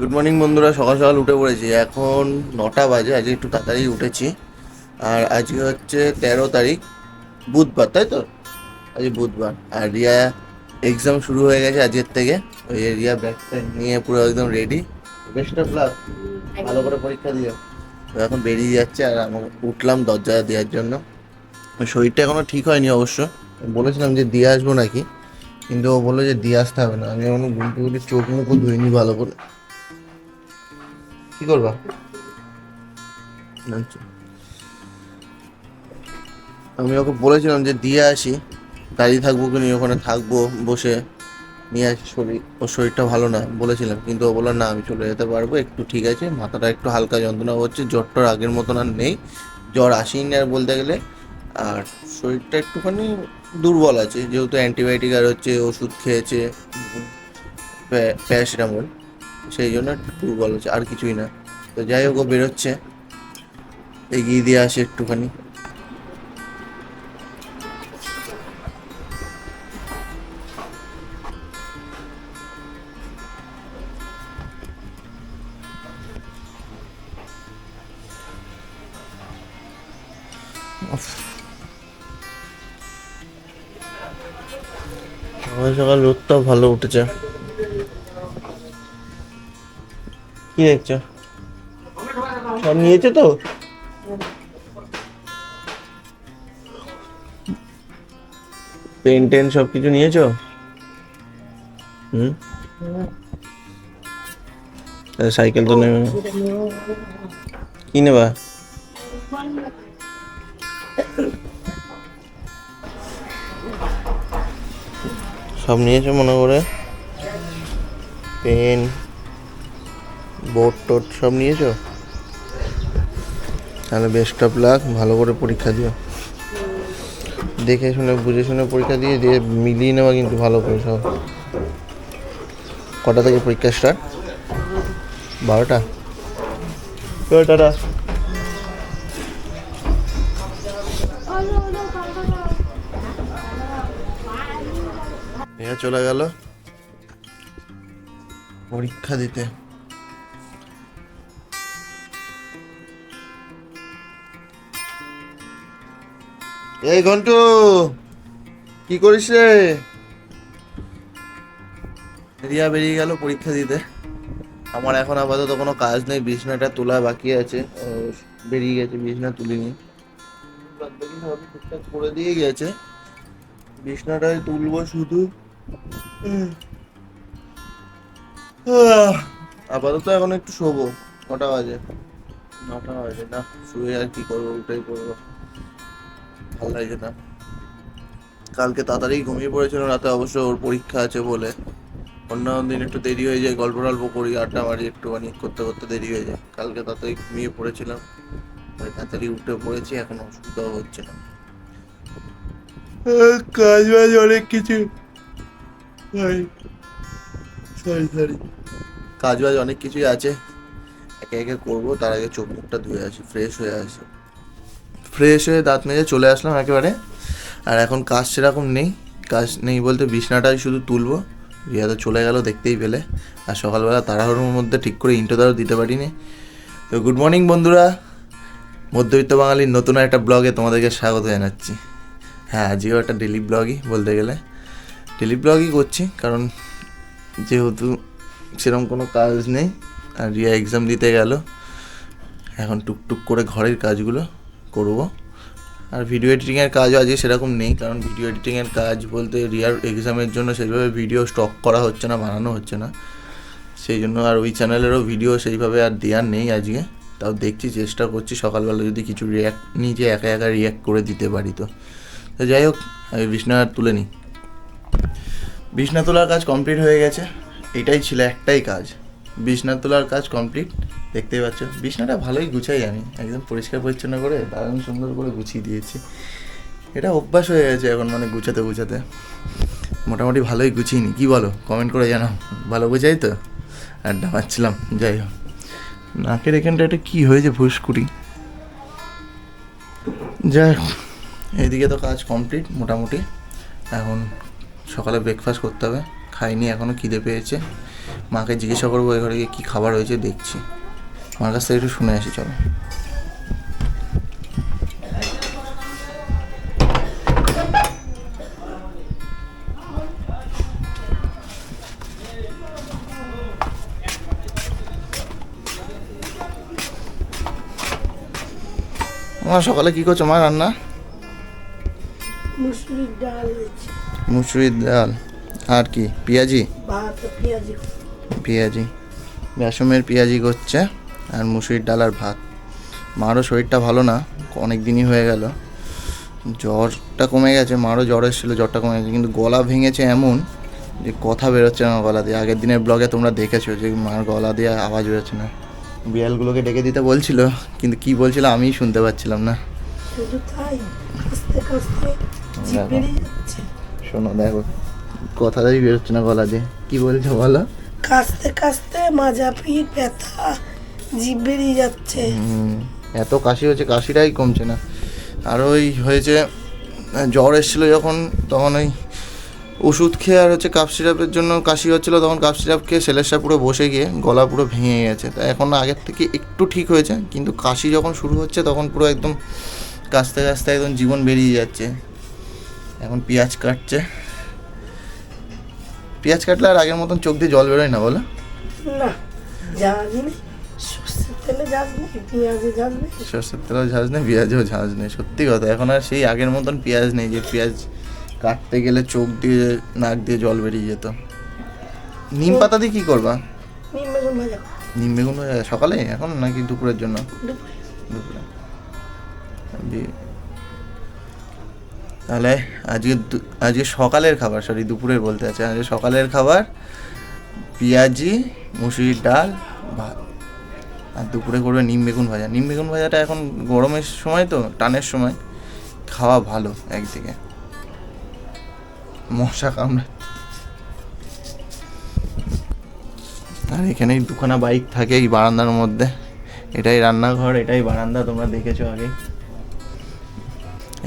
Good morning বন্ধুরা। সকাল সকাল উঠে পড়েছি। এখন নটা বাজে। আজকে একটু তাড়াতাড়ি উঠেছি। আর আজকে হচ্ছে তেরো তারিখ, বুধবার, তাই তো? আজকে বুধবার। আর রিয়া এক্সাম শুরু হয়ে গেছে আজকের থেকে। ওই রিয়া ব্যাগটা নিয়ে পুরো একদম রেডি বেস্ট অফ লাক ভালো করে পরীক্ষা দিও। এখন বেরিয়ে যাচ্ছে আর আমি উঠলাম দরজা দেওয়ার জন্য। শরীরটা এখনও ঠিক হয়নি অবশ্য। বলেছিলাম যে দিয়ে আসব নাকি। কিন্তু ও বলল যে দিয়ে আসতে হবে না। আমি এখনও গুলটি গুলি চোখ মুখও ধুইনি ভালো করে। কি করবা। আমি ওকে বলেছিলাম যে দিয়ে আসি, দাঁড়িয়ে থাকব কি নিয়ে ওখানে থাকব, বসে নিয়ে আসি শরীর, ওর শরীরটা ভালো না, বলেছিলাম। কিন্তু ও বলল, না, আমি চলে যেতে পারব, একটু ঠিক আছে, মাথাটা একটু হালকা যন্ত্রণা হচ্ছে জ্বরটার আগের মতন আর নেই, জ্বর আসেনি আর বলতে গেলে, আর শরীরটা একটুখানি দুর্বল আছে, যেহেতু অ্যান্টিবায়োটিক আর হচ্ছে ওষুধ খেয়েছে প্যা- প্যারাসিটামল সেই জন্য একটু দুর্বল আছে আর কিছুই না। তো যাই হোক, ও বেরোচ্ছে। এগিয়ে দিয়ে আসে একটুখানি। সকাল সকাল রোদটাও ভালো উঠেছে। কি দেখছ? সব নিয়েছো তো? পেন টেন সব কিছু নিয়েছো? হুম? সাইকেল তো নেবে। কি নেবা? সব নিয়েছো মনে করে? পেন। বোর্ড টোট সব নিয়েছো? তাহলে বেস্ট অফ লাক ভালো করে পরীক্ষা দিও। দেখে শুনে বুঝে শুনে পরীক্ষা দিয়ে দিয়ে মিলিয়ে নেওয়া কিন্তু ভালো করে সব। কটা থেকে পরীক্ষা স্টার্ট বারোটা? টাটা। চলে গেল। পরীক্ষা দিতে। এই ঘন্টু কি করিস রে? রিয়া বেরিয়ে গেল পরীক্ষা দিতে। আমার এখন আপাতত কোনো কাজ নেই বিছনাটা তোলা বাকি আছে। বেরিয়ে গেছে বিছনা তুলিনি। সবই টুকটাক করে দিয়ে গেছে। বিছনাটাই তুলবো শুধু। আপাতত এখন একটু শোবো কটা বাজে। নটা বাজে না। শুয়ে আর কি করব ওটাই পড়ব। ভালো লাগছে না। কালকে তাড়াতাড়ি ঘুমিয়ে পড়েছিল রাতে অবশ্য ওর পরীক্ষা আছে বলে। অন্য দিন একটু দেরি হয়ে যায় গল্প টল্প করি আড্ডা মারি একটুখানি করতে করতে দেরি হয়ে যায়। কালকে তাড়াতাড়ি ঘুমিয়ে পড়েছিলাম। তাই তাড়াতাড়ি উঠে পড়েছি এখন অসুবিধাও হচ্ছে না। কাজ বাজ অনেক কিছু। সরি সরি কাজ বাজ অনেক কিছুই আছে। একে একে করব তার আগে চোখ মুখটা ধুয়ে আসি ফ্রেশ হয়ে আসি। ফ্রেশ হয়ে দাঁত মেজে চলে আসলাম একেবারে। আর এখন কাজ সেরকম নেই, কাজ নেই বলতে বিছনাটাই শুধু তুলবো। রিয়া তো চলে গেল দেখতেই পেলে। আর সকালবেলা তাড়াহুড়োর মধ্যে ঠিক করে ইন্টোদারও দিতে পারিনি। তো গুড মর্নিং বন্ধুরা। মধ্যবিত্ত বাঙালির নতুন একটা ব্লগে তোমাদেরকে স্বাগত জানাচ্ছি। হ্যাঁ আজকেও একটা ডেলি ব্লগই বলতে গেলে। ডেলি ব্লগই করছি কারণ যেহেতু সেরকম কোনো কাজ নেই, আর রিয়া এক্সাম দিতে গেল। এখন টুকটুক করে ঘরের কাজগুলো করব। আর ভিডিও এডিটিংয়ের কাজও আজকে সেরকম নেই, কারণ ভিডিও এডিটিংয়ের কাজ বলতে রিয়ার এক্সামের জন্য সেইভাবে ভিডিও স্টক করা হচ্ছে না, বানানো হচ্ছে না। সেই জন্য আর ওই চ্যানেলেরও ভিডিও সেইভাবে আর দেওয়ার নেই আজকে। তাও দেখছি, চেষ্টা করছি সকালবেলা যদি কিছু রিয়াক্ট নিজে একা একা রিয়াক্ট করে দিতে পারি তো। তো যাই হোক, আমি বিছনা তুলে নিই। বিছনা তোলার কাজ কমপ্লিট হয়ে গেছে, এটাই ছিল একটাই কাজ। বিছনা তোলার কাজ কমপ্লিট দেখতেই পাচ্ছ, বিছনাটা ভালোই গুছাই আমি। একদম পরিষ্কার পরিচ্ছন্ন করে, দারুণ সুন্দর করে গুছিয়ে দিয়েছি। এটা অভ্যাস হয়ে গেছে এখন মানে গুছাতে গুছাতে। মোটামুটি ভালোই গুছিয়ে নি। কী বলো? কমেন্ট করে জানাও। ভালো গুছাই তো? আড্ডা মারছিলাম, যাই হোক। নাকের এখানটা একটা কী হয়েছে ফুসকুড়ি যাই হোক, এইদিকে তো কাজ কমপ্লিট মোটামুটি। এখন সকালে ব্রেকফাস্ট করতে হবে। খাইনি এখনও খিদে পেয়েছে। মাকে জিজ্ঞাসা করব ওই ঘরে গিয়ে কী খাবার হয়েছে দেখছি। আমার কাছ থেকে একটু শুনে আসি চলো। মা সকালে কি করছ? মা রান্না? মুসুরির ডাল মুসুরির ডাল। আর কি? পেঁয়াজি? পেঁয়াজি। পেঁয়াজি। বেসমের পেঁয়াজি করছে আর মুসুরির ডাল আর ভাত। মারও শরীরটা ভালো না অনেক দিনই হয়ে গেল। জ্বরটা কমে গেছে মারও জ্বর এসেছিল জ্বরটা কমে গেছে। কিন্তু গলা ভেঙেছে এমন যে কথা বেরোচ্ছে না গলা দিয়ে। আগের দিনের ব্লগে তোমরা দেখেছ যে মার গলা দিয়ে আওয়াজ বেরোচ্ছে না। বিড়ালগুলোকে ডেকে দিতে বলছিল কিন্তু কি বলছিল আমিই শুনতে পাচ্ছিলাম না। শোনো দেখো কথাটাই বেরোচ্ছে না গলা দিয়ে। কি বলছো বলো? কাস্তে কাস্তে মাজা পিঠ ব্যথা জিভ বেরিয়ে যাচ্ছে। এত কাশি হচ্ছে কাশিটাই কমছে না। আর ওই হয়েছে, জ্বর এসেছিল যখন, তখন ওই ওষুধ খেয়ে আর হচ্ছে কাপ সিরাপের জন্য কাশি হচ্ছিল, তখন কাপ সিরাপ খেয়ে সেলেসটা পুরো বসে গিয়ে গলা পুরো ভেঙে গেছে। তা এখন আগের থেকে একটু ঠিক হয়েছে, কিন্তু কাশি যখন শুরু হচ্ছে, তখন পুরো একদম কাশতে কাশতে একদম জীবন বেরিয়ে যাচ্ছে। এখন পেঁয়াজ কাটছে। পেঁয়াজ কাটলে আর আগের মতন চোখ দিয়ে জল বেরোয় না বলো? না নেই সর্ষের তেলে যাস নেই পেঁয়াজে যাস নেই সর্ষের তেলেও ঝাঁজ নেই পেঁয়াজেও ঝাঁজ নেই সত্যি কথা। এখন আর সেই আগের মতন পেঁয়াজ নেই যে পেঁয়াজ কাটতে গেলে চোখ দিয়ে নাক দিয়ে জল বেরিয়ে যেত। নিম পাতা দিয়ে কী করবা? নিম বেগুন ভাজা। নিম বেগুন ভাজা সকালে? এখন নাকি দুপুরের জন্য? দুপুরে। দুপুরে। তাহলে আজকে আজকে সকালের খাবার সরি দুপুরের বলতে আছে। আজকে সকালের খাবার পেঁয়াজি, মুসুরির ডাল, ভাত। আর দুপুরে করবে নিম বেগুন ভাজা। নিম বেগুন ভাজাটা এখন গরমের সময় তো, টানের সময়। খাওয়া ভালো একদিকে। মশা কামড়া আর এখানেই দুখানা বাইক থাকে এই বারান্দার মধ্যে। এটাই রান্নাঘর, এটাই বারান্দা, তোমরা দেখেছ আগে।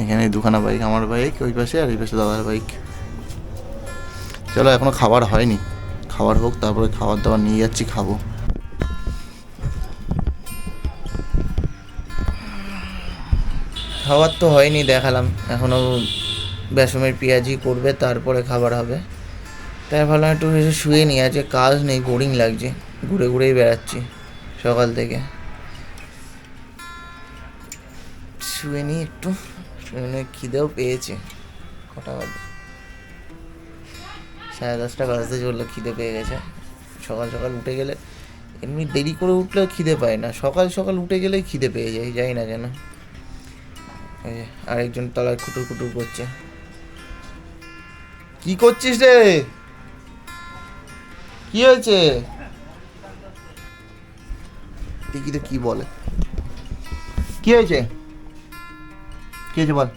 এখানে দুখানা বাইক আমার বাইক ওই পাশে আর ওই পাশে দাদার বাইক চলো, এখনও খাবার হয়নি। খাবার হোক, তারপরে খাবার দাবার নিয়ে যাচ্ছি, খাব। খাবার তো হয়নি, দেখালাম। এখনও বেসমের পেঁয়াজি করবে, তারপরে খাবার হবে। তাই ভাবলাম একটু এসে শুয়ে নিই, আজকে কাজ নেই বোরিং লাগছে। ঘুরে ঘুরেই বেড়াচ্ছি, সকাল থেকে। শুয়ে নিই একটু। নিয়ে খিদেও পেয়েছে। কটা বাজে? সাড়ে দশটা বাজতে চলল খিদে পেয়ে গেছে। সকাল সকাল উঠে গেলে এমনি দেরি করে উঠলে খিদে পায় না। সকাল সকাল উঠে গেলেই খিদে পেয়ে যায় যাই না কেন। আরেকজন তলায় খুটুর খুটুর করছে। কি করছিস রে? কি হয়েছে? দেখি তো কি বলে। কি হয়েছে? কি হয়েছে বল?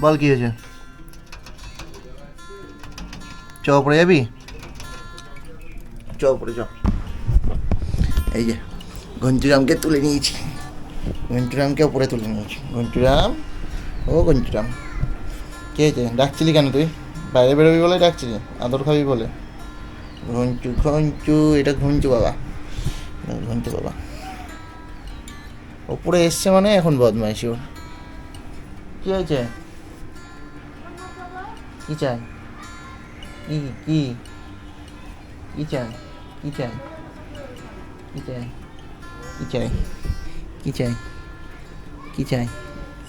বল কি হয়েছে? চ পড়ে যাবি? চ পড়ে চ। এই যে, ঘন্টুরামকে তুলে নিয়েছি। ঘন্টুরামকে উপরে তুলে নিয়েছি। ঘন্টুরাম, ও ঘন্টুরাম। কে হয়েছে? ডাকছিলি কেন তুই? বাইরে বেরোবি বলে ডাকছিলি? আদর খাবি বলে? ঘঞ্চু ঘঞ্চু এটা ঘঞ্চু বাবা। ঘঞ্চু বাবা। ওপরে এসছে মানে এখন বদমাইশি ওর কি হয়েছে? কি চাই? কি কি? কি চাই? কি চাই? কি চাই? কি চাই? কি চাই? কি চাই?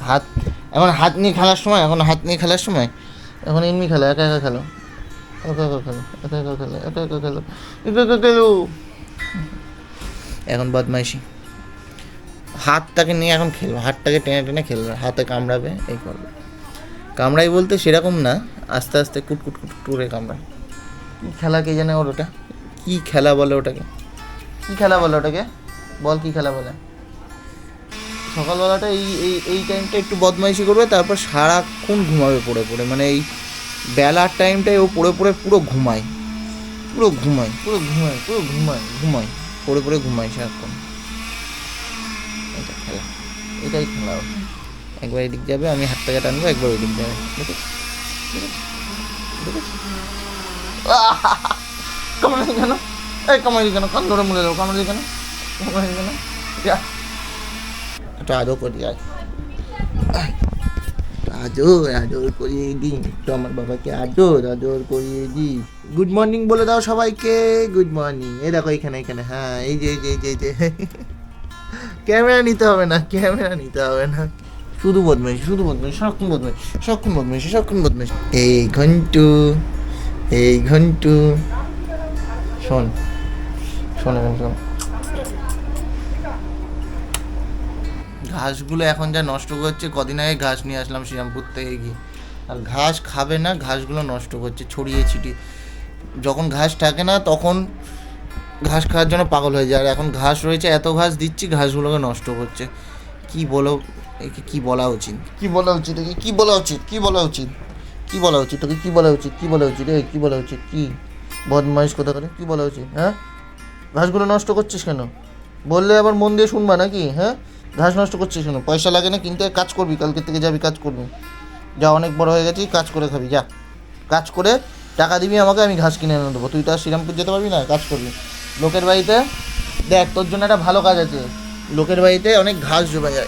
হাত, এখন হাত নিয়ে খেলার সময়, এখন হাত নিয়ে খেলার সময়? এখন এমনি খেলো, একা একা খেলো। একা একা খেলো, একা একা খেলো, একা একা খেলো। একা একা খেলো। এখন বদমাইশি। হাতটাকে নিয়ে এখন খেলবে, হাতটাকে টেনে টেনে খেলবে, হাতে কামড়াবে, এই করবে। কামড়াই বলতে সেরকম না, আস্তে আস্তে কুটকুট কুট করে কামড়ায়। কী খেলা কে জানে ওর ওটা? কী খেলা বলে ওটাকে? কী খেলা বলে ওটাকে? বল কী খেলা বলে। সকালবেলাটা এই এই এই টাইমটা একটু বদমাইশি করবে, তারপর সারাক্ষণ ঘুমাবে পড়ে পড়ে। মানে এই বেলার টাইমটায় ও পড়ে পড়ে পুরো ঘুমায়। পুরো ঘুমায় পুরো ঘুমায় পুরো ঘুমায় ঘুমায়, পড়ে পড়ে ঘুমায় সারাক্ষণ। এটাই খেলা একবার এদিক যাবে, আমি হাত হাতটাকে টানবো একবার ওইদিক যাবে? কামড়ালি কেন? এই কামড়ালি কেন? কান ধরে মরে যাব কামড়ালি কেন? কামড়ালি কেন? একটু আদর করি, আয়। আদর আদর করিয়ে দিই। একটু আমার বাবাকে আদর আদর করিয়ে দিই। গুড মর্নিং বলে দাও সবাইকে। গুড মর্নিং এই দেখো এখানে এখানে। হ্যাঁ এই যে এই যে এই যে। ক্যামেরা নিতে হবে না ক্যামেরা নিতে হবে না। শুধু বদমাইশ শুধু বদমাইশ সারাক্ষণ বদমাইশ সারাক্ষণ বদমাইশ সারাক্ষণ বদমাইশ। এই ঘন্টু এই ঘন্টু। শোন শোন এখন শোন। ঘাসগুলো এখন যা নষ্ট করছে কদিন আগে ঘাস নিয়ে আসলাম শ্রীরামপুর থেকে। গিয়ে আর ঘাস খাবে না ঘাসগুলো নষ্ট করছে ছড়িয়ে ছিটিয়ে। যখন ঘাস থাকে না তখন ঘাস খাওয়ার জন্য পাগল হয়ে যায়। আর এখন ঘাস রয়েছে, এত ঘাস দিচ্ছি, ঘাসগুলোকে নষ্ট করছে। কি বলো, একে কি বলা উচিত? কি বলা উচিত একে? কি বলা উচিত? কি বলা উচিত? কি বলা উচিত তোকে? কি বলা উচিত? কি বলা উচিত? এই, কি বলা উচিত? কি? বদমাইশ কোথা করে কি বলা উচিত? হ্যাঁ? ঘাসগুলো নষ্ট করছিস কেন? বললে আবার মন দিয়ে শুনবা নাকি? হ্যাঁ? ঘাস নষ্ট করছিস কেন? পয়সা লাগে না কিনতে? কাজ করবি কালকে থেকে যাবি কাজ করবি। যা, অনেক বড় হয়ে গেছি, কাজ করে খাবি, যা। কাজ করে টাকা দিবি আমাকে, আমি ঘাস কিনে এনে দেবো। তুই তো আর শ্রীরামপুর যেতে পারবি না, কাজ করবি। লোকের বাড়িতে? দেখ, তোর জন্য একটা ভালো কাজ আছে। লোকের বাড়িতে অনেক ঘাস জমে যায়।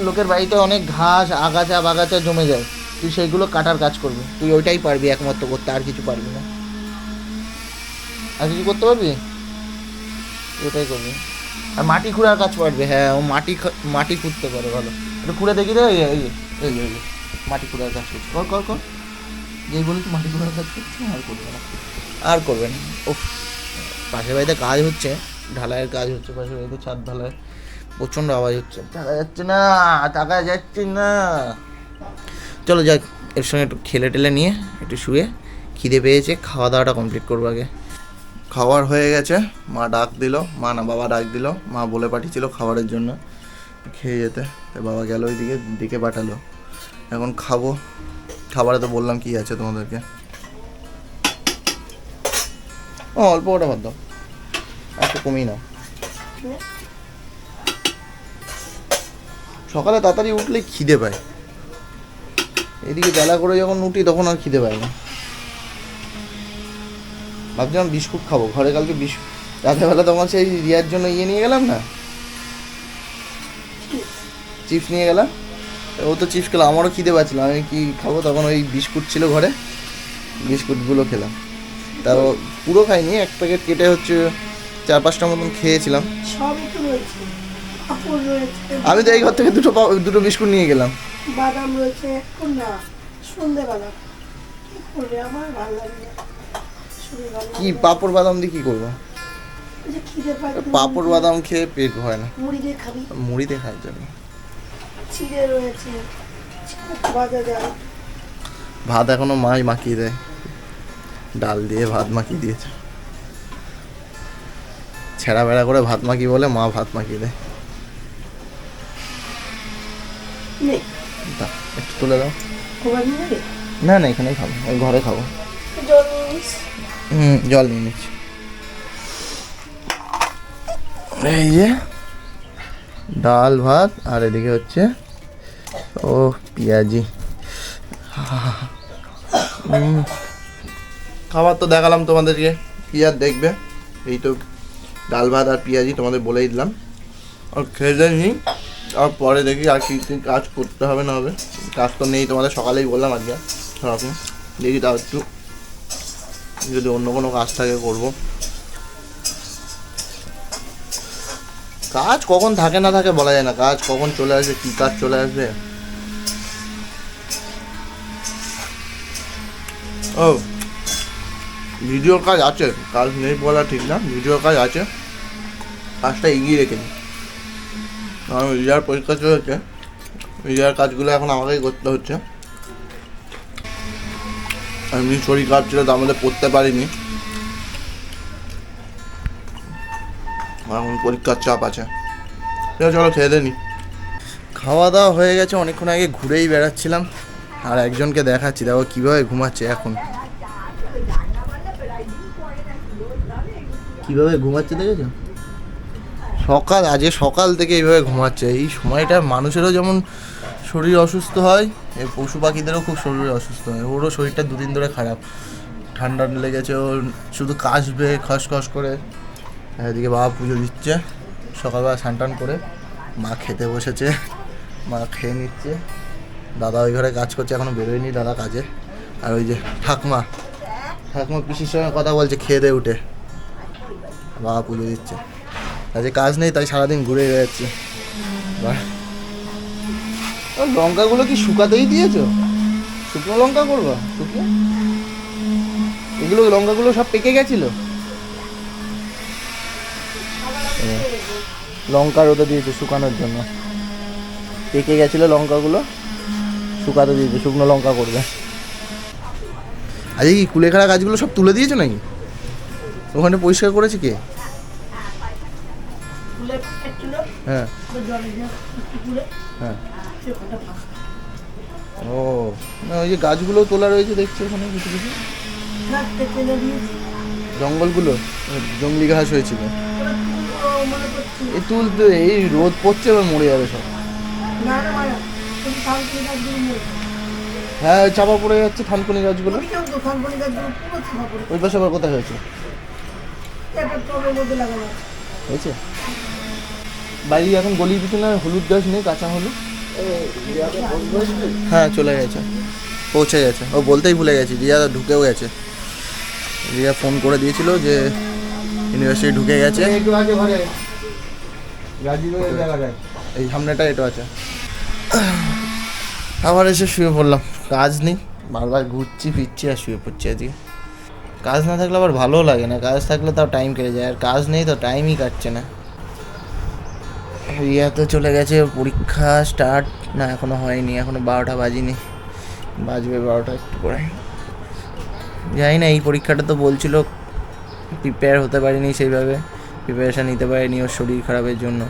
লোকের বাড়িতে অনেক ঘাস, আগাছা বাগাচা জমে যায়। তুই সেইগুলো কাটার কাজ করবি। তুই ওইটাই পারবি, একমাত্র করতে, আর কিছু পারবি না। আর কিছু করতে পারবি? ওটাই করবি। আর মাটি খুঁড়ার কাজ পারবে হ্যাঁ ও মাটি মাটি খুঁড়তে পারে, ভালো। একটু খুঁড়ে দেখি রে এই এই এই মাটি খুঁড়ার কাজ করছে। কর কর কর। যেই বলি মাটি খুঁড়ার কাজ করছে, আর করবে না। আর করবে না। ও পাশের বাড়িতে কাজ হচ্ছে, ঢালাইয়ের কাজ হচ্ছে, পাশের বাড়িতে ছাদ ঢালাই প্রচণ্ড আওয়াজ হচ্ছে। টাকা যাচ্ছে না, টাকা যাচ্ছে না। চলো যাক এর সঙ্গে একটু খেলে টেলে নিয়ে একটু শুয়ে খিদে পেয়েছে, খাওয়া দাওয়াটা কমপ্লিট করব আগে। খাবার হয়ে গেছে, মা ডাক দিল, মা না, বাবা ডাক দিল, মা বলে পাঠিয়েছিল খাবারের জন্য খেয়ে যেতে। তাই বাবা গেল ওইদিকে, দিকে পাঠালো। এখন খাব। খাবারে তো বললাম কি আছে তোমাদেরকে। ও, অল্প ওটা বাদ দাও। একটু কমিয়ে নাও। সকালে তাড়াতাড়ি উঠলে খিদে পায়। এদিকে বেলা করে যখন উঠি তখন আর খিদে পায় না। ভাবছিলাম বিস্কুট খাব, ঘরে কালকে বিস্কুট রাতেরবেলা তখন সেই রিয়ার জন্য ইয়ে নিয়ে গেলাম না? চিপস নিয়ে গেলাম। ও তো চিপস খেলাম আমারও খিদে পাচ্ছিল, আমি কি খাব? তখন ওই বিস্কুট ছিল ঘরে। বিস্কুটগুলো খেলাম। তা পুরো খাইনি এক প্যাকেট কেটে হচ্ছে চার পাঁচটা মতন খেয়েছিলাম। আমি তো এই ঘর থেকে দুটো দুটো বিস্কুট নিয়ে গেলাম। বাদাম রয়েছে না সন্ধেবেলা। কি আমার ভালো লাগে পাঁপড় বাদাম দিয়ে কী করব? পাঁপড় বাদাম খেয়ে পেট হয় না। মুড়ি দিয়ে খাবি? মুড়িতে খাওয়ার জন্য চিড়ে রয়েছে। ভাজা যায় ভাত এখনও মাই মাখিয়ে দেয়। ডাল দিয়ে ভাত মাখিয়ে দিয়েছে। ছেঁড়া বেড়া করে ভাত মাখি বলে মা ভাত মাখিয়ে দেয়। একটু তুলে দাও। না না এখানেই খাব ওই ঘরে খাব। হুম জল নিয়ে নিচ্ছি। এই যে ডাল ভাত আর এদিকে হচ্ছে ও পেঁয়াজি। উম, খাবার তো দেখালাম তোমাদেরকে। কি আর দেখবে? এই তো ডাল ভাত আর পেঁয়াজি তোমাদের বলেই দিলাম। আর খেয়ে নিই আর পরে দেখি আর কি কি কাজ করতে হবে না হবে। কাজ তো নেই তোমাদের সকালেই বললাম আজকে। সারাক্ষণ দেখি তাও একটু। যদি অন্য কোনো কাজ থাকে করব। কাজ কখন থাকে না থাকে বলা যায় না। কাজ কখন চলে আসবে কি কাজ চলে আসবে। ও ভিডিওর কাজ আছে, কাজ নেই বলা ঠিক না ভিডিওর কাজ আছে। কাজটা এগিয়ে রেখেছি কারণ রিজার পরীক্ষা চলেছে রিজার কাজগুলো এখন আমাকেই করতে হচ্ছে। এমনি শরীর খারাপ ছিল, তার মধ্যে পড়তে পারিনি। এখন পরীক্ষার চাপ আছে। চলো খেয়ে দেনি খাওয়া দাওয়া হয়ে গেছে, অনেকক্ষণ আগে ঘুরেই বেড়াচ্ছিলাম। আর একজনকে দেখাচ্ছি, দেখো কীভাবে ঘুমাচ্ছে এখন। কীভাবে ঘুমাচ্ছে দেখেছ? সকাল, আজকে সকাল থেকে এইভাবে ঘুমাচ্ছে। এই সময়টা মানুষেরও যেমন শরীর অসুস্থ হয়, এই পশু পাখিদেরও খুব শরীর অসুস্থ হয়। ওরও শরীরটা দুদিন ধরে খারাপ। ঠান্ডা লেগেছে ও শুধু কাশবে, খসখস করে। এদিকে বাবা পুজো দিচ্ছে। সকালবেলা স্নান করে মা খেতে বসেছে। মা খেয়ে নিচ্ছে। দাদা ওই ঘরে কাজ করছে, এখনও বেরোয়নি দাদা কাজে। আর ওই যে ঠাকমা ঠাকমা পিসির সঙ্গে কথা বলছে, খেয়ে দিয়ে উঠে। বাবা পুজো দিচ্ছে। আজকে কাজ নেই তাই সারাদিন ঘুরে বেড়াচ্ছি। লঙ্কাগুলো কি শুকাতেই দিয়েছ? শুকনো লঙ্কা করবা? শুকনো? এগুলো লঙ্কাগুলো সব পেকে গেছিল? লঙ্কা রোদে দিয়েছে শুকানোর জন্য। পেকে গেছিল লঙ্কাগুলো? শুকাতে দিয়েছে শুকনো লঙ্কা করবে। আজকে কি কুলেখাড়া গাছগুলো সব তুলে দিয়েছ নাকি? ওখানে পরিষ্কার করেছে কে? হ্যাঁ। হ্যাঁ। ও, না, ওই যে গাছগুলো তোলা রয়েছে দেখছি ওখানে কিছু কিছু। জঙ্গলগুলো, জঙ্গলি ঘাস হয়েছিল। এই তুল তো, এই রোদ পড়ছে এবার মরে যাবে সব। হ্যাঁ চাপা পড়ে যাচ্ছে থানকুনি গাছগুলো। ওই পাশে আবার কোথায় হয়েছে একটা টবের মধ্যে লাগানো আছে হয়েছে? বাড়ি এখন গলির পিছনে আর হলুদ গাছ নেই কাঁচা হলুদ। হ্যাঁ চলে গেছে। পৌঁছে গেছে। ও বলতেই ভুলে গেছি রিয়া ঢুকেও গেছে। রিয়া ফোন করে দিয়েছিল যে ইউনিভার্সিটি ঢুকে গেছে। একটু ঘরে এই সামনেটা এটা আছে। আবার এসে শুয়ে পড়লাম। কাজ নেই। বারবার ঘুরছি ফিরছি আর শুয়ে পড়ছি আজকে কাজ না থাকলে আবার ভালোও লাগে না। কাজ থাকলে তাও টাইম কেটে যায়। আর কাজ নেই তো টাইমই কাটছে না। রিয়া তো চলে গেছে, পরীক্ষা স্টার্ট না, এখনও হয়নি, এখনও বারোটা বাজিনি। বাজবে বারোটা একটু করে জানি না, এই পরীক্ষাটা তো বলছিল প্রিপেয়ার হতে পারিনি সেইভাবে। প্রিপারেশান নিতে পারিনি ওর শরীর খারাপের জন্য।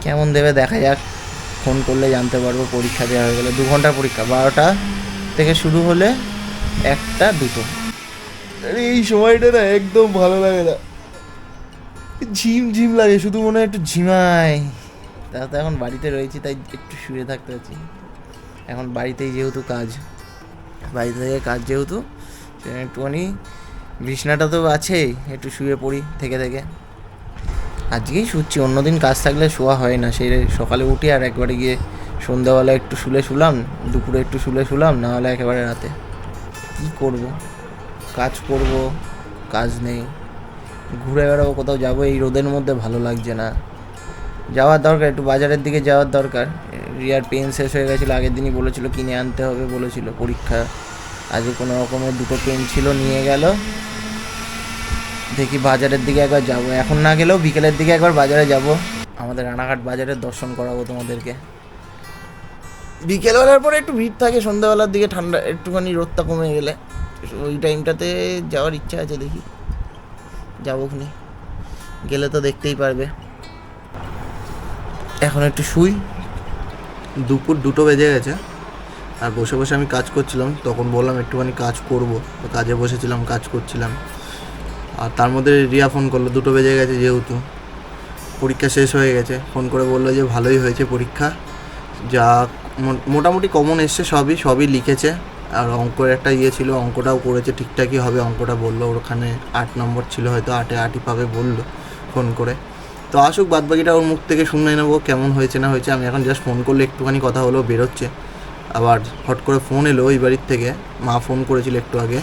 কেমন দেবে দেখা যাক। ফোন করলে জানতে পারব, পরীক্ষা দেওয়া হয়ে গেলে। দু ঘণ্টার পরীক্ষা, বারোটা থেকে শুরু হলে একটা দুটো। এই সময়টা না একদম ভালো লাগে না। ঝিম ঝিম লাগে শুধু মনে হয় একটু ঝিমাই তা তো এখন বাড়িতে রয়েছি তাই একটু শুয়ে থাকতে হচ্ছে এখন বাড়িতেই যেহেতু কাজ বাড়িতে থেকে কাজ যেহেতু একটুখানি বিছনাটা তো আছেই একটু শুয়ে পড়ি থেকে থেকে। আজকেই শুচ্ছি অন্যদিন কাজ থাকলে শোয়া হয় না সেই সকালে উঠি আর একবারে গিয়ে সন্ধ্যাবেলা একটু শুলে শুলাম দুপুরে একটু শুলে শুলাম না হলে একেবারে রাতে। কী করব? কাজ করব, কাজ নেই। ঘুরে বেড়াবো, কোথাও যাব, এই রোদের মধ্যে ভালো লাগছে না। যাওয়ার দরকার, একটু বাজারের দিকে যাওয়ার দরকার। রিয়ার পেন শেষ হয়ে গেছিল, আগের দিনই বলেছিল কিনে আনতে হবে বলেছিল। পরীক্ষা, আজকে কোনো রকমের দুটো পেন ছিল, নিয়ে গেল। দেখি বাজারের দিকে একবার যাব। এখন না গেলেও বিকেলের দিকে একবার বাজারে যাব। আমাদের রানাঘাট বাজারের দর্শন করাবো তোমাদেরকে। বিকেলবেলার পরে একটু ভিড় থাকে, সন্ধ্যাবেলার দিকে ঠান্ডা, একটুখানি রোদটা কমে গেলে। ওই টাইমটাতে যাওয়ার ইচ্ছা আছে দেখি। যাবোখানি গেলে তো দেখতেই পারবে। এখন একটু শুই। দুপুর দুটো বেজে গেছে। আর বসে বসে আমি কাজ করছিলাম। তখন বললাম একটুখানি কাজ করব। তো কাজে বসেছিলাম, কাজ করছিলাম। আর তার মধ্যে রিয়া ফোন করল, দুটো বেজে গেছে যেহেতু। পরীক্ষা শেষ হয়ে গেছে। ফোন করে বলল যে ভালোই হয়েছে পরীক্ষা। যা মোটামুটি কমন এসছে, সবই সবই লিখেছে। আর অঙ্কের একটা ইয়ে ছিল, অঙ্কটাও করেছে, ঠিকঠাকই হবে, অঙ্কটা বলল। ওখানে আট নম্বর ছিল, হয়তো আটে আটই পাবে বলল ফোন করে। তো আসুক, বাদবাকিটা ওর মুখ থেকে শুনে নেব, কেমন হয়েছে না হয়েছে। আমি এখন জাস্ট ফোন করলে একটুখানি কথা হলো বেরোচ্ছে। আবার হট করে ফোন এলো ওই বাড়ির থেকে। মা ফোন করেছিল একটু আগে,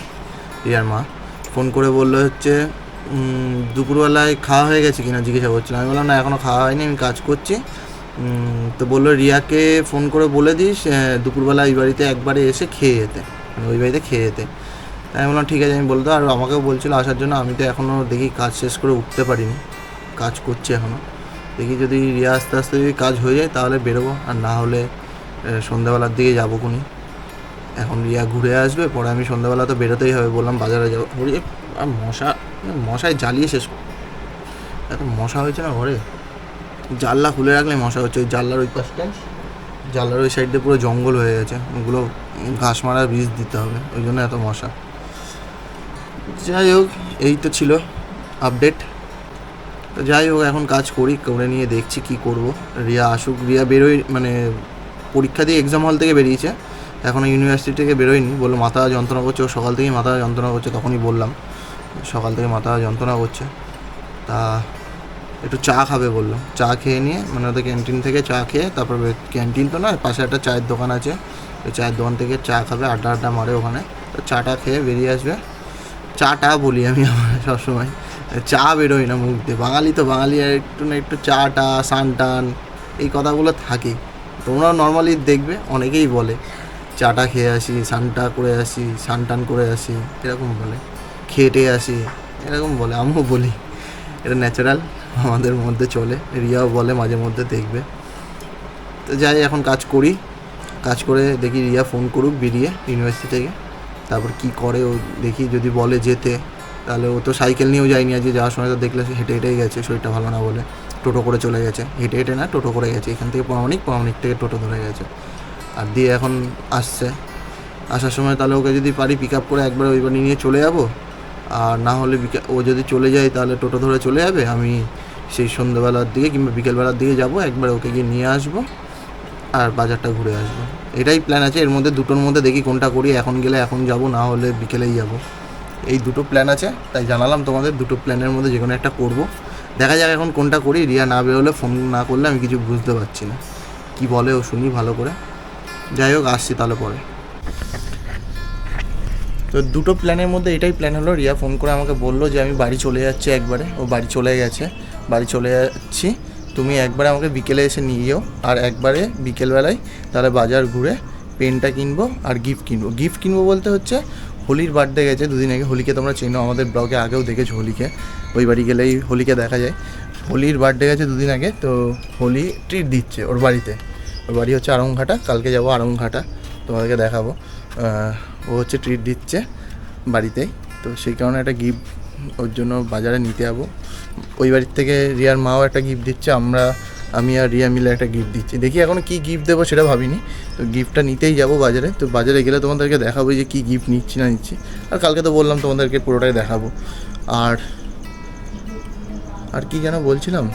রিয়ার মা। ফোন করে বলল হচ্ছে দুপুরবেলায় খাওয়া হয়ে গেছে কিনা জিজ্ঞাসা করছিলাম আমি বললাম, না এখনও খাওয়া হয়নি, আমি কাজ করছি। তো বলল, রিয়াকে ফোন করে বলে দিস দুপুরবেলা এই বাড়িতে একবারে এসে খেয়ে যেতে মানে ওই বাড়িতে খেয়ে যেতে। আমি বললাম, ঠিক আছে। আমি বলতো আর আমাকেও বলছিল আসার জন্য, আমি তো এখনও দেখি কাজ শেষ করে উঠতে পারিনি, কাজ করছি এখনও দেখি যদি রিয়া আস্তে আস্তে যদি কাজ হয়ে যায়, তাহলে বেরোবো, আর না হলে সন্ধ্যাবেলার দিকে যাব খুনি। এখন রিয়া ঘুরে আসবে, পরে আমি সন্ধ্যাবেলা তো বেরোতেই হবে, বললাম, বাজারে যাব। আর মশা মশায় জ্বালিয়ে শেষ এত মশা হয়েছে না ঘরে? জানলা খুলে রাখলে মশা হচ্ছে, ওই জানলার ওই পাশটায় জানলার ওই সাইড পুরো জঙ্গল হয়ে গেছে, ওগুলো ঘাস মারা বীজ দিতে হবে, ওই জন্য এত মশা। যাই হোক, এই তো ছিল আপডেট তো যাই হোক, এখন কাজ করি, করে নিয়ে দেখছি কি করব। রিয়া আসুক, রিয়া বেরোই মানে পরীক্ষা দিয়ে এক্সাম হল থেকে বেরিয়েছে। এখনও ইউনিভার্সিটি থেকে বেরোয়নি, বলল মাথা যন্ত্রণা করছে, ও সকাল থেকেই মাথা যন্ত্রণা করছে, তখনই বললাম, সকাল থেকে মাথা যন্ত্রণা করছে। তা একটু চা খাবে বলল। চা খেয়ে নিয়ে মানে ওদের ক্যান্টিন থেকে চা খেয়ে, তারপর ক্যান্টিন তো না পাশে একটা চায়ের দোকান আছে। ওই চায়ের দোকান থেকে চা খাবে, আড্ডা আড্ডা মারে ওখানে। তো চাটা খেয়ে বেরিয়ে আসবে। চাটা বলি আমি আমার সবসময়। চা বেরোই না মুখ দিয়ে। বাঙালি তো, বাঙালি আর একটু না একটু চা টা সান টান এই কথাগুলো থাকেই। তোমরাও নর্মালি দেখবে, অনেকেই বলে, চাটা খেয়ে আসি, সানটা করে আসি সান টান করে আসি, এরকম বলে। খেটে আসি, এরকম বলে, আমিও বলি। এটা ন্যাচারাল আমাদের মধ্যে চলে। রিয়াও বলে মাঝে মধ্যে দেখবে। তো যাই, এখন কাজ করি। কাজ করে দেখি রিয়া ফোন করুক বেরিয়ে ইউনিভার্সিটি থেকে। তারপর কি করে ও দেখি, যদি বলে যেতে, তাহলে ও তো সাইকেল নিয়েও যায়নি আজকে। যাওয়ার সময় তো দেখলে হেঁটে হেঁটেই গেছে, শরীরটা ভালো না বলে। টোটো করে চলে গেছে। হেঁটে হেঁটে না, টোটো করে গেছে। এখান থেকে পরামানিক পরামানিক থেকে টোটো ধরে গেছে। আর দিয়ে এখন আসছে। আসার সময় তাহলে ওকে যদি পারি পিক আপ করে একবার ওই বাড়ি নিয়ে চলে যাব। আর না হলে ও যদি চলে যায়, তাহলে টোটো ধরে চলে যাবে। আমি সেই সন্ধ্যেবেলার দিকে কিংবা বিকেলবেলার দিকে যাব, একবার ওকে গিয়ে নিয়ে আসব আর বাজারটা ঘুরে আসব। এটাই প্ল্যান আছে। এর মধ্যে, দুটোর মধ্যে দেখি কোনটা করি, এখন গেলে এখন যাব, না হলে বিকেলেই যাব। এই দুটো প্ল্যান আছে, তাই জানালাম তোমাদের দুটো প্ল্যানের মধ্যে যে কোনো একটা করব। দেখা যাক এখন কোনটা করি। রিয়া না বেরোলে ফোন না করলে আমি কিছু বুঝতে পারছি না। কি বলে ও শুনি ভালো করে। যাই হোক, আসছি তাহলে পরে। তো দুটো প্ল্যানের মধ্যে এটাই প্ল্যান হলো। রিয়া ফোন করে আমাকে বলল যে, আমি বাড়ি চলে যাচ্ছি একবারে। ও বাড়ি চলে গেছে। বাড়ি চলে যাচ্ছি। তুমি একবারে আমাকে বিকেলে এসে নিয়ে যাও। আর একবারে বিকেলবেলায় তাহলে বাজার ঘুরে পেনটা কিনবো আর গিফট কিনবো। গিফট কিনবো বলতে হচ্ছে, হোলির বার্থডে গেছে, দুদিন আগে হোলিকে তোমরা চেনো, আমাদের ব্লগে আগেও দেখেছ হোলিকে। ওই বাড়ি গেলেই হোলিকে দেখা যায়। হোলির বার্থডে গেছে দুদিন আগে, তো হোলি ট্রিট দিচ্ছে ওর বাড়িতে। ওর বাড়ি হচ্ছে আড়ংঘাটা কালকে যাব আড়ংঘাটা তোমাদেরকে দেখাবো। ও হচ্ছে ট্রিট দিচ্ছে বাড়িতেই। তো সেই কারণে একটা গিফট ওর জন্য বাজারে নিতে যাব। ওই বাড়ির থেকে রিয়ার মাও একটা গিফট দিচ্ছে, আমরা, আমি আর রিয়া মিলে একটা গিফট দিচ্ছি। দেখি এখন কি গিফট দেবো সেটা ভাবিনি। তো গিফটটা নিতেই যাব বাজারে। তো বাজারে গেলে তোমাদেরকে দেখাবো যে কী গিফট নিচ্ছি না নিচ্ছি। আর কালকে তো বললাম তোমাদেরকে পুরোটাই দেখাবো। আর আর কি যেন বলছিলাম?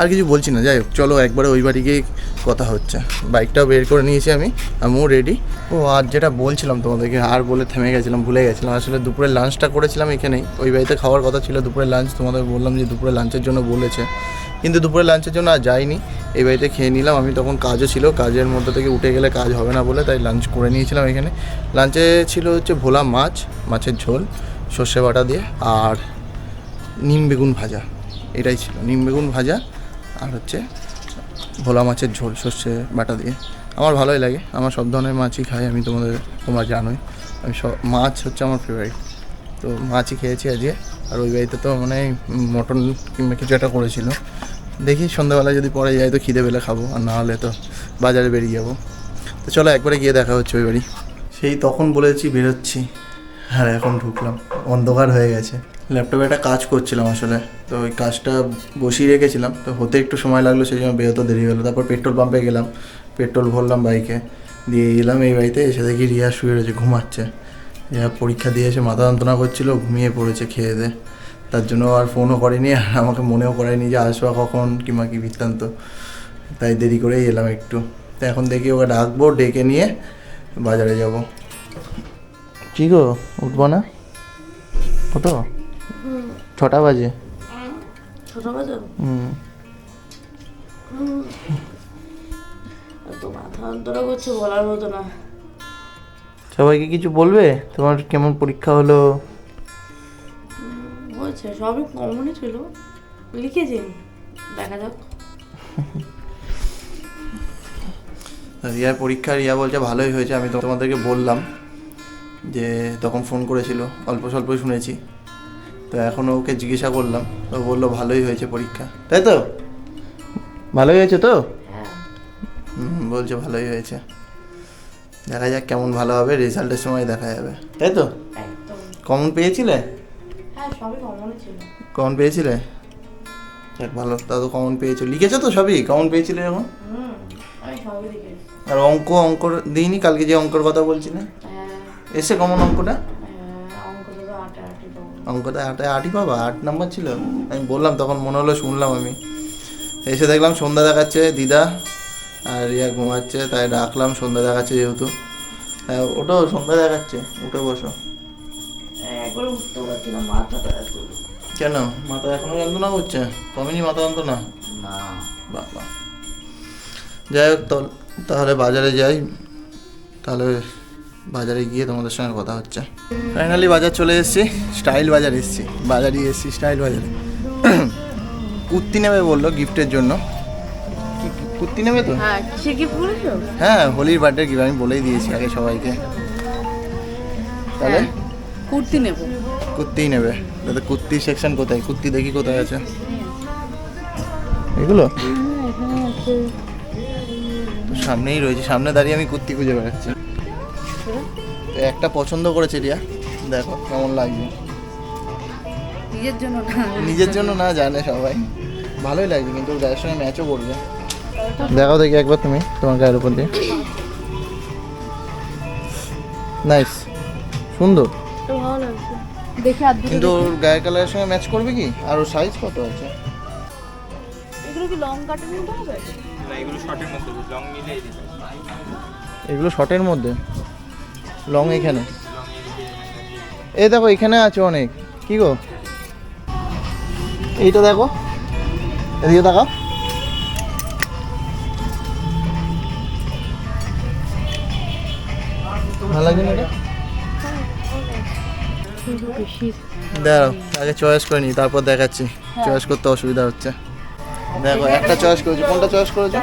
আর কিছু বলছি না, যাই হোক, চলো একবারে ওই বাড়ি গিয়ে কথা হচ্ছে। বাইকটাও বের করে নিয়েছি আমি, আমিও রেডি ও, আর যেটা বলছিলাম তোমাদেরকে, আর বলে থেমে গেছিলাম, ভুলে গেছিলাম। আসলে দুপুরে লাঞ্চটা করেছিলাম এখানেই ওই বাড়িতে খাওয়ার কথা ছিল, দুপুরে লাঞ্চ তোমাদের বললাম যে দুপুরে লাঞ্চের জন্য বলেছে। কিন্তু দুপুরে লাঞ্চের জন্য আর যাইনি, এই বাড়িতে খেয়ে নিলাম। আমি তখন কাজও ছিল, কাজের মধ্যে থেকে উঠে গেলে কাজ হবে না বলে, তাই লাঞ্চ করে নিয়েছিলাম এখানে। লাঞ্চে ছিল হচ্ছে ভোলা মাছ, মাছের ঝোল, সর্ষে বাটা দিয়ে, আর নিম বেগুন ভাজা, এটাই ছিল। নিম বেগুন ভাজা, আর হচ্ছে ভোলা মাছের ঝোল, সর্ষে বাটা দিয়ে। আমার ভালোই লাগে। আমার সব ধরনের মাছই খাই, আমি তোমাদের, তোমরা জানোই। আমি সব, মাছ হচ্ছে আমার ফেভারিট তো মাছই খেয়েছি আজকে। আর ওই বাড়িতে তো মানে মটন কিংবা কিছু একটা করেছিল। দেখি সন্ধ্যাবেলা যদি পরে যাই তো খিদে পেলে খাব। আর না হলে তো বাজারে বেরিয়ে যাব। তো চলো একবারে গিয়ে দেখা হচ্ছে ওই বাড়ি। সেই তখন বলেছি বেরোচ্ছি। আর এখন ঢুকলাম। অন্ধকার হয়ে গেছে। ল্যাপটপে একটা কাজ করছিলাম আসলে। তো ওই কাজটা বসিয়ে রেখেছিলাম। তো হতে একটু সময় লাগল, সেই জন্য বেরোতে দেরি হলো। তারপর পেট্রোল পাম্পে গেলাম। পেট্রোল ভরলাম বাইকে দিয়ে এলাম এই বাড়িতে, এসে দেখি রিয়া শুয়ে রয়েছে, ঘুমাচ্ছে। রিয়া পরীক্ষা দিয়ে এসে মাথা যন্ত্রণা করছিল, ঘুমিয়ে পড়েছে খেয়ে দে। তার জন্য আর ফোনও করেনি, আর আমাকে মনেও করায়নি যে আসবা কখন, কিংবা কি বৃত্তান্ত। তাই দেরি করেই এলাম একটু। তো এখন দেখি ওকে ডাকবো, ডেকে নিয়ে বাজারে যাব। কি গো, উঠবো না? কত ছটা বাজে। ছোট বাজার হুম। তো মাথা যন্ত্রণা করছে বলার মতো না। সবাইকে কিছু বলবে? তোমার কেমন পরীক্ষা হলো? বলছে সবই কমনই ছিল। লিখেছি। দেখা যাক। রিয়ার পরীক্ষা রিয়া বলছে ভালোই হয়েছে। আমি তো তোমাদেরকে বললাম যে তখন ফোন করেছিল। অল্প স্বল্পই শুনেছি। তো এখন ওকে জিজ্ঞাসা করলাম। ও বলল ভালোই হয়েছে পরীক্ষা। তাই তো? ভালোই হয়েছে তো? হ্যাঁ। হুম বলছে ভালোই হয়েছে। দেখা যাক কেমন ভালো হবে রেজাল্টের সময় দেখা যাবে। তাই তো? কমন পেয়েছিলে? হ্যাঁ সবই কমনই ছিল। কমন পেয়েছিলে? যাক ভালো তা তো কমন পেয়েছ। লিখেছো তো সবই? কমন পেয়েছিলে এখন আর অঙ্ক অঙ্ক দিইনি? কালকে যে অঙ্কর কথা বলছিলে? হ্যাঁ। এসে কমন অঙ্কটা? অঙ্কটা আটে আটই পাবা? আট নাম্বার ছিল? আমি বললাম তখন মনে হলো শুনলাম আমি। এসে দেখলাম সন্ধ্যা দেখাচ্ছে দিদা আর রিয়া ঘুমাচ্ছে তাই ডাকলাম সন্ধ্যা দেখাচ্ছে যেহেতু। হ্যাঁ, ওটাও সন্ধ্যা দেখাচ্ছে উঠে বসো। এত কেন? মাথা এখনও যন্ত্রণা করছে? কমেনি মাথা যন্ত্রণা? না। বাবা। যাই হোক তাহলে বাজারে যাই। তাহলে বাজারে গিয়ে তোমাদের সঙ্গে কথা হচ্ছে। ফাইনালি বাজার চলে এসেছি স্টাইল বাজার এসেছি বাজারে এসেছি স্টাইল বাজারে। কুর্তি নেবে বলল গিফটের জন্য। কুর্তি নেবে তো? হ্যাঁ হ্যাঁ হোলির বার্থডে গিফট আমি বলেই দিয়েছি আগে সবাইকে। তাহলে? কুর্তি নেব। কুর্তিই নেবে। দাদা কুর্তি সেকশন কোথায়? কুর্তি দেখি কোথায় আছে। এগুলো? তো সামনেই রয়েছে সামনে দাঁড়িয়ে আমি কুর্তি খুঁজে বেড়াচ্ছি। তো একটা পছন্দ করেছে রিয়া। দেখো কেমন লাগবে নিজের জন্য না। নিজের জন্য না জানে সবাই। ভালোই লাগছে কিন্তু গায়ের সঙ্গে ম্যাচও করবে। দেখাও দেখি একবার তুমি তোমার গায়ের উপর দিয়ে। নাইস সুন্দর। দেখে কিন্তু ওর গায়ের কালারের সঙ্গে ম্যাচ করবে কি? আর ওর সাইজ কত আছে? এগুলো কি লং কাটের মতো হবে? এগুলো শর্টের মধ্যে লং নিলে এগুলো শর্টের মধ্যে? লং এখানে। এই দেখো এখানে আছে অনেক। কি গো? এইটা দেখো। এদিকে দেখো ভালো লাগছে না দাঁড়াও আগে চয়েস করে নিই তারপর দেখাচ্ছি। চয়েস করতে অসুবিধা হচ্ছে। দেখো একটা চয়েস করেছি। কোনটা চয়েস করেছ?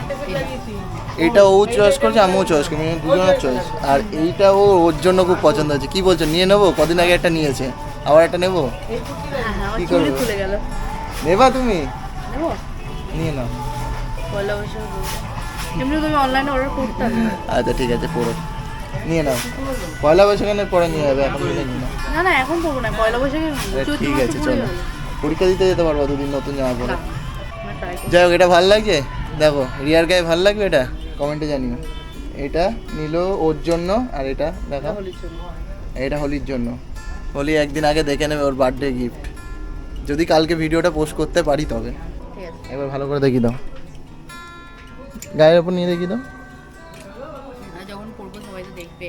এইটা ও চয়েস করেছে আমিও চয়েস করি মানে দুজনের চয়েস আর এইটা ও ওর জন্য খুব পছন্দ হয়েছে। কি বলছো? নিয়ে নেব? কদিন আগে একটা নিয়েছে। আবার একটা নেব? কি করব? নেবা তুমি? নিয়ে নাও। আচ্ছা ঠিক আছে পড়ো নিয়ে নাও। পয়লা বৈশাখের পরে নিয়ে যাবে এখন নিয়ে নাও। না না এখন করব না পয়লা বৈশাখে ঠিক আছে চলো পরীক্ষা দিতে যেতে পারব দুদিন নতুন জামা পরে। যাই হোক এটা ভালো লাগছে? দেখো রিয়ার গায়ে ভালো লাগবে এটা? কমেন্টে জানিও। এটা নিল ওর জন্য আর এটা দেখা। এটা হোলির জন্য হোলি একদিন আগে দেখে নেবে ওর বার্থডে গিফট যদি কালকে ভিডিওটা পোস্ট করতে পারি তবে। একবার ভালো করে দেখি দাও। গায়ের ওপর নিয়ে দেখি দাও। আর যখন পড়ব সবাই তো দেখবে।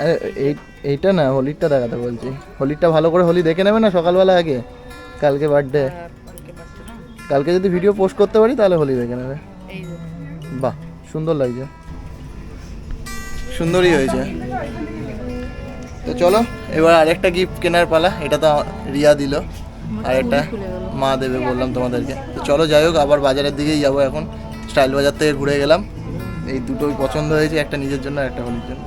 আরে এই এইটা না হোলিরটা দেখাতে বলছি। হোলিরটা ভালো করে হোলি দেখে নেবে না সকালবেলা আগে? কালকে বার্থডে কালকে না। কালকে যদি ভিডিও পোস্ট করতে পারি তাহলে হোলি দেখে নেবে। বাহ। সুন্দর লাগছে। সুন্দরই হয়েছে। তো চলো এবার আরেকটা গিফট কেনার পালা এটা তো রিয়া দিল। আর একটা মা দেবে বললাম তোমাদেরকে। তো চলো যাই হোক আবার বাজারের দিকেই যাব এখন। স্টাইল বাজার থেকে ঘুরে গেলাম। এই দুটোই পছন্দ হয়েছে একটা নিজের জন্য আর একটা হোলির জন্য।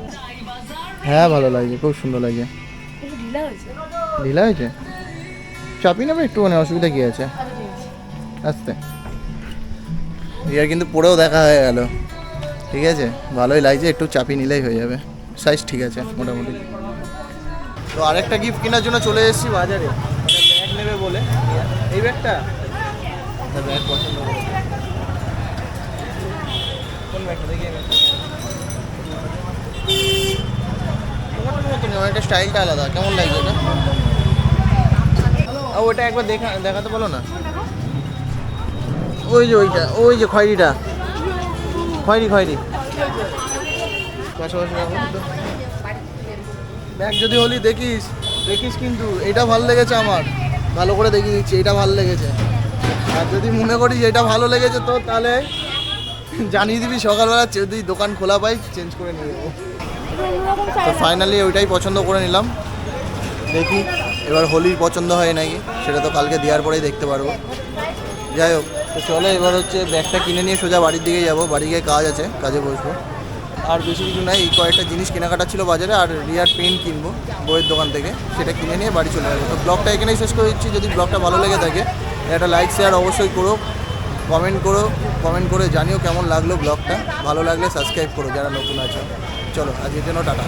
হ্যাঁ ভালো লাগছে খুব সুন্দর লাগছে। ঢিলা হয়েছে? চাপি নেবে একটু মানে অসুবিধা কী আছে? আসতে। রিয়ার কিন্তু পরেও দেখা হয়ে গেল। ঠিক আছে? ভালোই লাগছে একটু চাপি নিলেই হয়ে যাবে। সাইজ ঠিক আছে মোটামুটি। তো আরেকটা গিফট কেনার জন্য চলে এসেছি বাজারে। ব্যাগ নেবে বলে। এই ব্যাগটা? ব্যাগ পছন্দ মতনই, অনেকটা স্টাইলটা আলাদা। কেমন ওটা একবার দেখা দেখাতে বলো না। ওই যে ওইটা ওই যে খয়েরিটা। খয়েরি খয়েরি। দেখ যদি হলি দেখিস দেখিস কিন্তু এটা ভালো লেগেছে আমার। ভালো করে দেখিয়ে দিচ্ছি এটা ভালো লেগেছে। আর যদি মনে করিস এটা ভালো লেগেছে তো তাহলে জানিয়ে দিবি সকালবেলা যদি দোকান খোলা পাই চেঞ্জ করে নিয়ে যাব তো ফাইনালি ওইটাই পছন্দ করে নিলাম। দেখি এবার হোলির পছন্দ হয় নাকি সেটা তো কালকে দেওয়ার পরেই দেখতে পারব। যাই হোক। তো চলো এবার হচ্ছে ব্যাগটা কিনে নিয়ে সোজা বাড়ির দিকে যাব। বাড়ি গিয়ে কাজ আছে, কাজে বসবো। আর বেশি কিছু নাই, এই কয়েকটা জিনিস কেনাকাটা ছিল বাজারে, আর রিয়ার পেন কিনবো বইয়ের দোকান থেকে, সেটা কিনে নিয়ে বাড়ি চলে যাব। তো ব্লগটা এখানেই শেষ করে দিচ্ছি। যদি ব্লগটা ভালো লেগে থাকে, একটা লাইক শেয়ার অবশ্যই করো কমেন্ট করো কমেন্ট করে জানিও কেমন লাগল ব্লগটা। ভালো লাগলে সাবস্ক্রাইব করো, যারা নতুন আছো। চলো, আজকের জন্য টাটা।